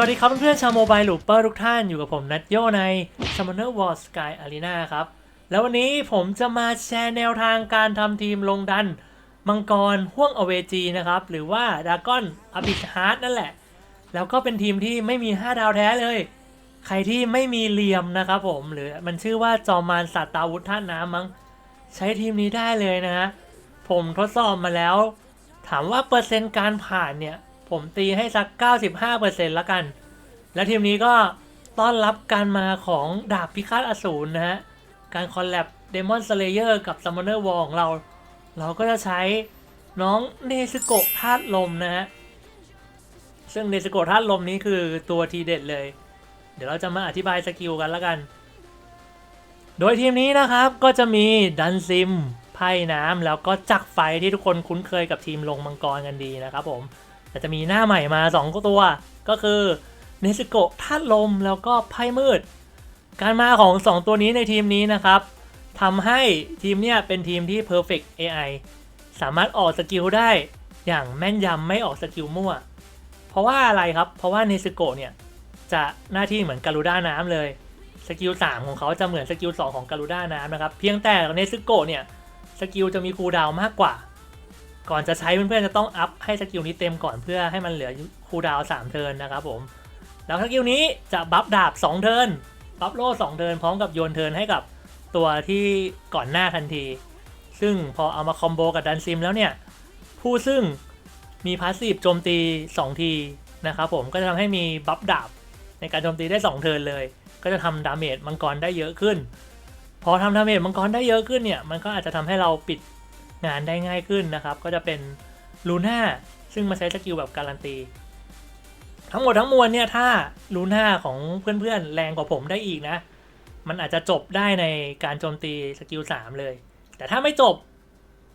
วัสดีครับเพื่อนๆชาวโมบายลูปเปอร์ทุกท่านอยู่กับผมนัทโยใน Summoner War Sky Arena ครับ แล้ววันนี้ผมจะมาแชร์แนวทางการทำทีมลงดัน มังกรห่วงอเวจีนะครับ หรือว่าดากอนอบิ h ฮาร์ดนั่นแหละ แล้วก็เป็นทีมที่ไม่มี 5 ดาวแท้เลย ใครที่ไม่มีเหลี่ยมนะครับผม หรือมันชื่อว่าจอมารสัตตาวุธท่านน้ำมั้ง ใช้ทีมนี้ได้เลยนะฮะผมทดสอบมาแล้ว ถามว่าเปอร์เซ็นต์การผ่านเนี่ยผมตีให้สัก 95%ละกัน และทีมนี้ก็ต้อนรับการมาของดาบพิฆาตอสูรนะฮะ การคอลแลบเดมอนสเลเยอร์กับซัมมอนเนอร์วอลของเรา เราก็จะใช้น้องเนสโกะธาตุลมนะฮะ ซึ่งเนสโกะธาตุลมนี้คือตัวทีเด็ดเลย เดี๋ยวเราจะมาอธิบายสกิลกันแล้วกัน โดยทีมนี้นะครับก็จะมีดันซิมไพ่น้ำแล้วก็จักไฟที่ทุกคนคุ้นเคยกับทีมลงมังกรกันดีนะครับผมแต่จะมีหน้าใหม่มา 2 ตัวก็คือ เนสโกะธาตุลมแล้วก็ไพ่มืด การมาของ 2 ตัวนี้ในทีมนี้นะครับทำให้ทีมเนี่ยเป็นทีมที่ perfect AI สามารถออกสกิลได้อย่างแม่นยำไม่ออกสกิลมั่ว เพราะว่าอะไรครับ เพราะว่าเนสโกะเนี่ย จะหน้าที่เหมือนการูด้าน้ำเลยสกิล3ของเขาจะเหมือนสกิล2ของการูด้าน้ำนะครับ เพียงแต่เนสโกะเนี่ยสกิลจะมีคูลดาวมากกว่า ก่อนจะใช้เพื่อนๆจะต้องอัพให้สกิลนี้เต็มก่อนเพื่อให้มันเหลือคูลดาว3เทิร์นนะครับผม แล้วสกิลนี้จะบัฟดาบ 2 เทิร์นบัฟโล่2เทิร์นพร้อมกับโยนเทิร์นให้กับตัวที่ก่อนหน้าทันที ซึ่งพอเอามาคอมโบกับดันซิมแล้วเนี่ย ผู้ซึ่งมีพาสซีฟโจมตี 2 ทีนะครับผมก็จะทำให้มีบัฟดาบในการโจมตีได้ 2 เทิร์นเลย ก็จะทำดาเมจมังกรได้เยอะขึ้น พอทำดาเมจมังกรได้เยอะขึ้นเนี่ย มันก็อาจจะทำให้เราปิดงานได้ง่ายขึ้นนะครับ ก็จะเป็นลูน่าซึ่งมาใช้สกิลแบบการันตี ทั้งหมดทั้งมวลเนี่ยถ้าลูน่าของเพื่อนๆ แรงกว่าผมได้อีกนะ มันอาจจะจบได้ในการโจมตีสกิล3เลย แต่ถ้าไม่จบ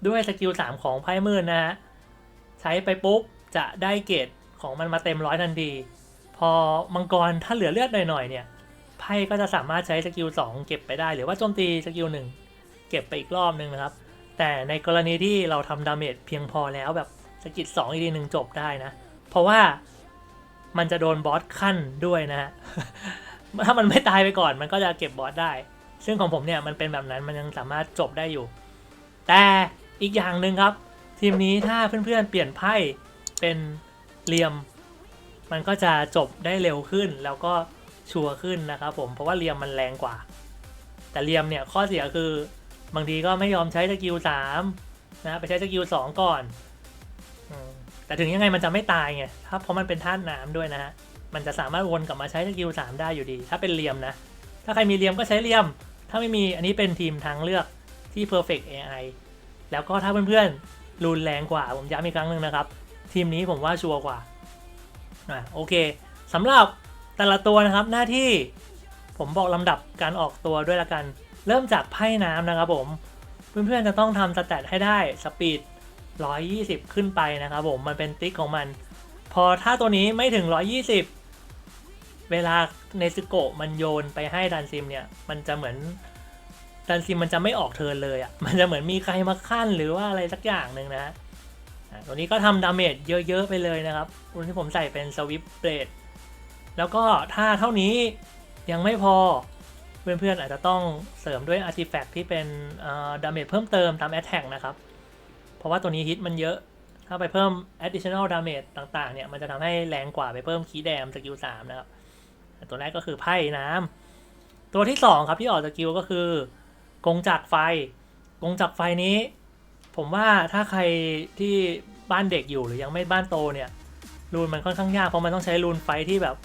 ด้วยสกิล3ของไพ่มืดนะฮะใช้ไปปุ๊บจะได้เกรดของมันมาเต็มร้อยทันที พอมังกรถ้าเหลือเลือดหน่อยๆเนี่ยไพ่ก็จะสามารถใช้สกิล2เก็บไปได้ หรือว่าโจมตีสกิล1เก็บไปอีกรอบนึงนะครับ แต่ในกรณีที่เราทำดาเมจเพียงพอแล้วแบบสกิล2อีกทีหนึ่งจบได้นะ เพราะว่า มันจะโดนบอสขั้นด้วยนะฮะ ถ้ามันไม่ตายไปก่อนมันก็จะเก็บบอสได้ ซึ่งของผมเนี่ยมันเป็นแบบนั้นมันยังสามารถจบได้อยู่ แต่อีกอย่างหนึ่งครับ ทีมนี้ถ้าเพื่อนๆเปลี่ยนไพ่เป็นเหลี่ยม มันก็จะจบได้เร็วขึ้นแล้วก็ชัวร์ขึ้นนะครับผมเพราะว่าเหลี่ยมมันแรงกว่า แต่เหลี่ยมเนี่ยข้อเสียคือบางทีก็ไม่ยอมใช้สกิลสามนะไปใช้สกิลสองก่อน แต่ถึงยังไงมันจะไม่ตายไงถ้าเพราะมันเป็นธาตุน้ำด้วยนะฮะมันจะสามารถวนกลับมาใช้สกิลสามได้อยู่ดี ถ้าเป็นเหลี่ยมนะ ถ้าใครมีเหลี่ยมก็ใช้เหลี่ยม ถ้าไม่มีอันนี้เป็นทีมทางเลือกที่ perfect AI แล้วก็ถ้าเพื่อนๆรุนแรงกว่า ผมย้ำอีกครั้งหนึ่งนะครับ ทีมนี้ผมว่าชัวร์กว่าอะโอเคสำหรับแต่ละตัวนะครับหน้าที่ผมบอกลำดับการออกตัวด้วยละกัน เริ่มจากไพ่น้ำนะครับผม เพื่อนๆจะต้องทำสแตทให้ได้สปีด 120 ขึ้นไปนะครับผมมันเป็นติ๊กของมัน พอถ้าตัวนี้ไม่ถึง 120 เวลาเนซึโกะมันโยนไปให้ดันซิมเนี่ย มันจะเหมือนดันซิมมันจะไม่ออกเทิร์นเลยอะ่ะมันจะเหมือนมีใครมาขั้นหรือว่าอะไรสักอย่างหนึ่งนะตัวนี้ก็ทำดาเมจเยอะ ๆ ไปเลยนะครับตัวที่ผมใส่เป็นสวิปเบรดแล้วก็ถ้าเท่านี้ยังไม่พอเพื่อนๆอาจจะต้องเสริมด้วยอาร์ติแฟกต์ที่เป็นดาเมจเพิ่มเติมตามแอ t แทกนะครับ เพราะว่าตัวนี้ฮิตมันเยอะ ถ้าไปเพิ่ม additional damage ต่างๆ เนี่ย มันจะทำให้แรงกว่าไปเพิ่มคีแดมสกิล3นะครับ ตัวแรกก็คือไพ่น้ำ ตัวที่2ครับที่ออกสกิลก็คือกงจักไฟ กงจักไฟนี้ ผมว่าถ้าใครที่บ้านเด็กอยู่หรือยังไม่บ้านโตเนี่ยรูนมันค่อนข้างยากเพราะมันต้องใช้รูนไฟที่แบบ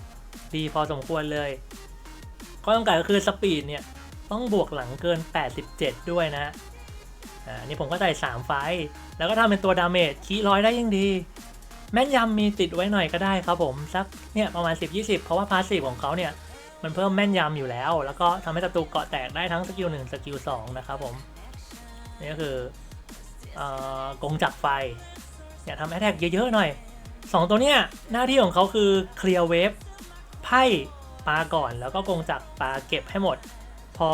ดีพอสมควรเลยข้อจำกัดก็คือสปีดเนี่ยต้องบวกหลังเกิน 87 ด้วยนะ อ่านี่ผมก็ใส่3ไฟ แล้วก็ทำเป็นตัวดาเมจคีร้อยได้ยิ่งดี แม่นยำมีติดไว้หน่อยก็ได้ครับผม สักเนี่ยประมาณ 10-20 เพราะว่าพาสซีฟของเขาเนี่ย มันเพิ่มแม่นยำอยู่แล้ว แล้วก็ทำให้ศัตรูเกาะแตกได้ทั้งสกิล1สกิล2นะครับผมนี่ก็คือเอ่อกงจักรไฟเนี่ยทำแอทแทกเยอะๆหน่อย 2 ตัวเนี้ยหน้าที่ของเขาคือเคลียร์เวฟไพ่ปลาก่อนแล้วก็กงจักรปาเก็บให้หมด พอ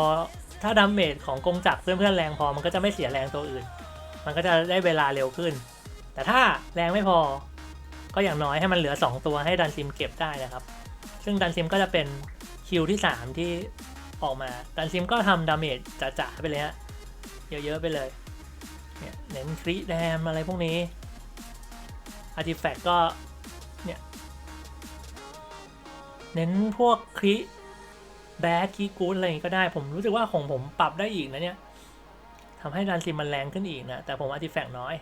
ถ้าดาเมจของกงจักรเพื่อนๆแรงพอมันก็จะไม่เสียแรงตัวอื่น มันก็จะได้เวลาเร็วขึ้น แต่ถ้าแรงไม่พอ ก็อย่างน้อยให้มันเหลือ 2 ตัวให้ดันซิมเก็บได้นะครับ ซึ่งดันซิมก็จะเป็นคิวที่ 3 ที่ออกมา ดันซิมก็ทำดาเมจจ๋าๆไปเลยฮะ เยอะๆไปเลย เนี่ยเน้นคริแดมอะไรพวกนี้อาร์ติแฟกก็ เนี่ย เน้นพวกคริ แบดคีกูดอะไรอย่างงี้ก็ได้ ผมรู้สึกว่าของผมปรับได้อีกนะเนี่ยทำให้ดันซิมมันแรงขึ้นอีกนะ แต่ผมอาร์ติแฟกน้อย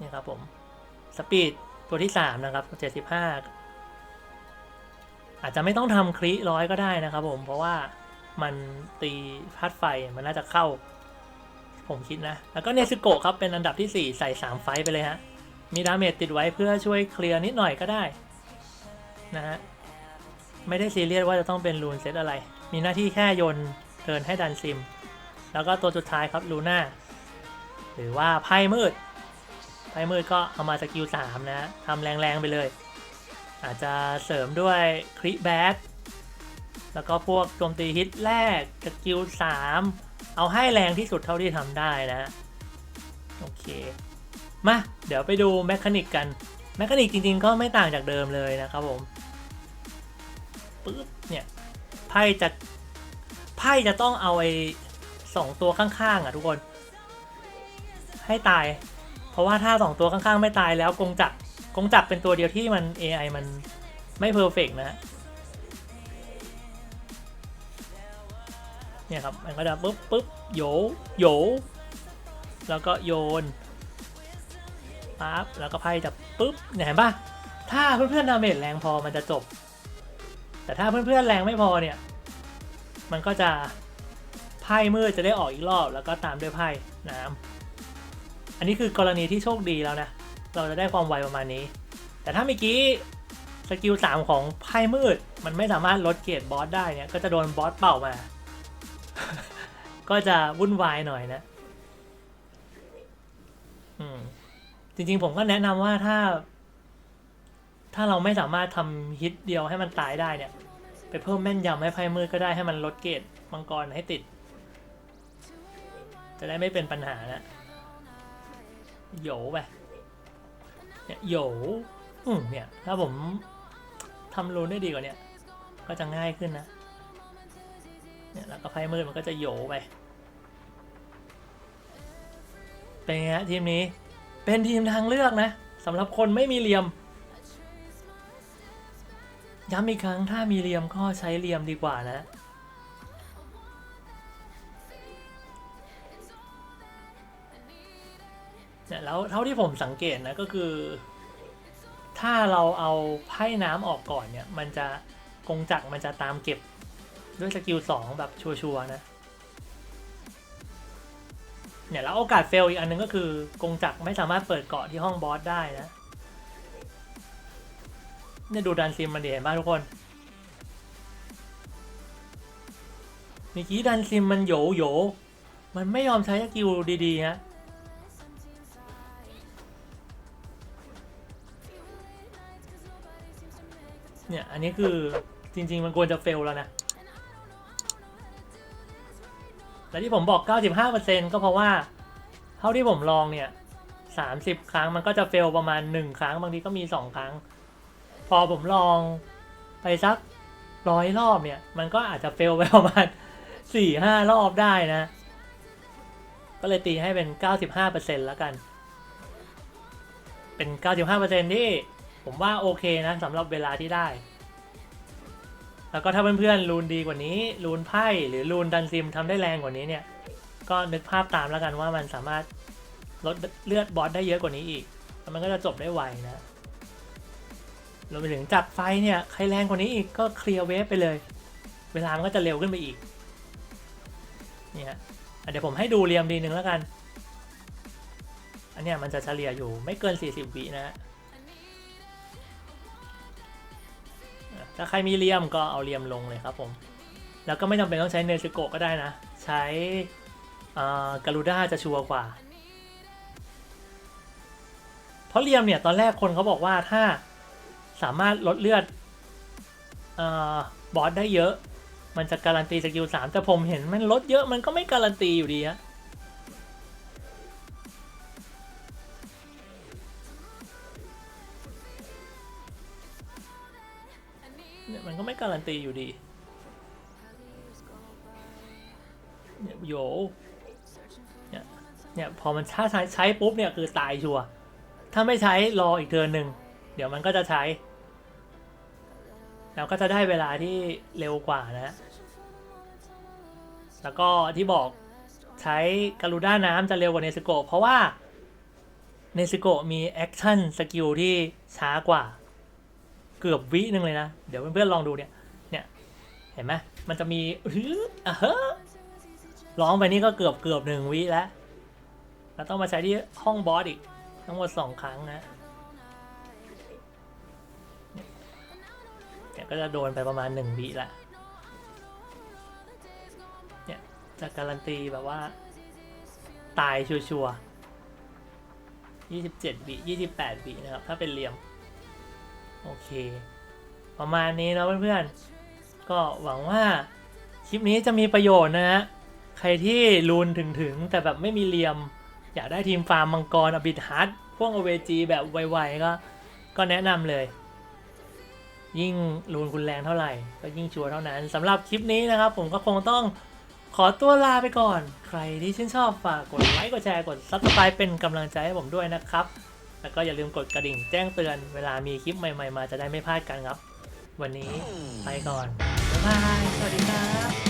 นี่ครับผม สปีดตัวที่ 3 นะครับ 75 อาจจะไม่ต้องทำคริร้อยก็ได้นะครับผม เพราะว่ามันตีพัดไฟมันน่าจะเข้า ผมคิดนะ แล้วก็เนซึโกะครับ เป็นอันดับที่ 4 ใส่ 3 ไฟไปเลยฮะ มีดาเมจติดไว้เพื่อช่วยเคลียร์นิดหน่อยก็ได้นะฮะ ไม่ได้ซีเรียสว่าจะต้องเป็นรูนเซตอะไร มีหน้าที่แค่โยนเทินให้ดันซิม แล้วก็ตัวสุดท้ายครับลูน่าหรือว่าไพ่มืด ไพ่มืดก็เอามาสกิล3นะฮะทำแรงๆไปเลย อาจจะเสริมด้วยคริแบทแล้วก็พวกโจมตีฮิตแรกสกิล3เอาให้แรงที่สุดเท่าที่ทำได้นะฮะโอเค มา เดี๋ยวไปดูแมคานิกกัน แมคานิกจริงๆ ก็ไม่ต่างจากเดิมเลยนะครับผม ปึ๊บเนี่ยไพ่จะไพ่จะต้องเอาไอ้สองตัวข้างๆอะทุกคน ให้ตาย เพราะว่าถ้าสองตัวข้างๆ ไม่ตายแล้วกงจักรกงจักรเป็นตัวเดียวที่มัน AI มันไม่เพอร์เฟกนะฮะเนี่ยครับ มันก็จะปึ๊บปึ๊บโยโยแล้วก็โยนปั๊บแล้วก็ไพ่จะปึ๊บเนี่ยเห็นปะถ้าเพื่อนๆดาเมจแรงพอมันจะจบ แต่ถ้าเพื่อนๆแรงไม่พอเนี่ย มันก็จะไพ่มืดจะได้ออกอีกรอบ แล้วก็ตามด้วยไพ่น้ำอันนี้คือกรณีที่โชคดีแล้วนะ เราจะได้ความไวประมาณนี้ แต่ถ้าเมื่อกี้สกิลสามของไพ่มืด มันไม่สามารถลดเกรดบอสได้เนี่ย ก็จะโดนบอสเป่ามา ก็จะวุ่นวายหน่อยนะอืมจริงๆผมก็แนะนำว่าถ้า ถ้าเราไม่สามารถทำฮิตเดียวให้มันตายได้เนี่ย ไปเพิ่มแม่นยำให้ไพ่มืดก็ได้ให้มันลดเกรดมังกรให้ติด จะได้ไม่เป็นปัญหานะโยไปเนี่ยโยอืมเนี่ย ถ้าผมทำรูนได้ดีกว่าเนี่ยก็จะง่ายขึ้นนะ เนี่ยแล้วก็ไพ่มืดมันก็จะโยไป เป็นไงฮะทีมนี้ เป็นทีมทางเลือกนะสำหรับคนไม่มีเหลี่ยม ย้ำอีกครั้งถ้ามีเหลี่ยมก็ใช้เหลี่ยมดีกว่านะ เนี่ยแล้วเท่าที่ผมสังเกตนะก็คือ ถ้าเราเอาไพ่น้ำออกก่อนเนี่ย มันจะกงจักรมันจะตามเก็บด้วยสกิลสองแบบชัวร์ๆนะ เนี่ยแล้วโอกาสเฟลอีกอันนึงก็คือกงจักรไม่สามารถเปิดเกาะที่ห้องบอสได้นะ เนี่ยดูดันซิมมันดีเห็นป่ะทุกคนเมื่อกี้ดันซิมมันโหยโหยมันไม่ยอมใช้สกิลดีๆฮะเนี่ย อันนี้คือจริง ๆ มันควรจะเฟลแล้วนะและที่ผมบอก 95%ก็เพราะว่า เท่าที่ผมลองเนี่ย 30 ครั้งมันก็จะเฟลประมาณ 1 ครั้ง บางทีก็มี 2 ครั้ง พอผมลองไปสักร้อยรอบเนี่ย มันก็อาจจะเฟลไปประมาณ4-5รอบได้นะ ก็เลยตีให้เป็น 95%แล้วกัน เป็น 95%ที่ผมว่าโอเคนะสำหรับเวลาที่ได้ แล้วก็ถ้าเพื่อนๆรูนดีกว่านี้รูนไพ่หรือรูนดันซิมทำได้แรงกว่านี้เนี่ย ก็นึกภาพตามแล้วกันว่ามันสามารถลดเลือดบอสได้เยอะกว่านี้อีก มันก็จะจบได้ไวนะ รวมไปถึงจับไฟเนี่ยใครแรงกว่านี้อีกก็เคลียร์เวฟไปเลย เวลามันก็จะเร็วขึ้นไปอีกเนี่ยเดี๋ยวผมให้ดูเรียมดีหนึ่งแล้วกัน อันเนี้ยมันจะเฉลี่ยอยู่ไม่เกิน 40 วินะฮะถ้าใครมีเลียมก็เอาเลียมลงเลยครับผม แล้วก็ไม่จำเป็นต้องใช้เนซึโกะก็ได้นะ ใช้การูด้าจะชัวร์กว่า เพราะเลียมเนี่ยตอนแรกคนเขาบอกว่าถ้า สามารถลดเลือดออบอสได้เยอะ มันจะการันตีสกิลสามแต่ผมเห็นมันลดเยอะมันก็ไม่การันตีอยู่ดีฮะเนี่ยมันก็ไม่การันตีอยู่ดีเนี่ยโยเนี่ยเนี่ยพอมันถ้าใช้ใช้ปุ๊บเนี่ยคือตายชัวถ้าไม่ใช้รออีกเดือนหนึ่งเดี๋ยวมันก็จะใช้ แล้วก็จะได้เวลาที่เร็วกว่านะ แล้วก็ที่บอกใช้กาลูด้าน้ำจะเร็วกว่าเนสโกเพราะว่าเนสโกมีแอคชั่นสกิลที่ช้ากว่า เกือบวินึงเลยนะ เดี๋ยวเพื่อนๆลองดูเนี่ย เนี่ย เห็นไหมมันจะมีอื้ออะเฮ้ร้องไปนี่ก็เกือบเกือบหนึ่งวิแล้ว แล้วต้องมาใช้ที่ห้องบอสอีก ทั้งหมดสองครั้งนะ ก็จะโดนไปประมาณหนึ่งวิละเนี่ยจะการันตีแบบว่า ตายชัวร์ๆยี่สิบเจ็ดวิยี่สิบแปดวินะครับ ถ้าเป็นเหลี่ยม โอเค ประมาณนี้นะเพื่อนๆ ก็หวังว่าคลิปนี้จะมีประโยชน์นะฮะ ใครที่รูนถึงๆแต่แบบไม่มีเหลี่ยม อยากได้ทีมฟาร์มมังกรอบิดฮัทพวกอเวจีแบบไวๆก็ก็แนะนำเลย ยิ่งรูนคุณแรงเท่าไหร่ ก็ยิ่งชัวร์เท่านั้นสำหรับคลิปนี้นะครับ ผมก็คงต้องขอตัวลาไปก่อน ใครที่ชื่นชอบฝากกดไลค์กดแชร์กด subscribe เป็นกำลังใจให้ผมด้วยนะครับ แล้วก็อย่าลืมกดกระดิ่งแจ้งเตือนเวลามีคลิปใหม่ ๆ มาจะได้ไม่พลาดกันครับ วันนี้ไปก่อนบ๊ายบายสวัสดีครับ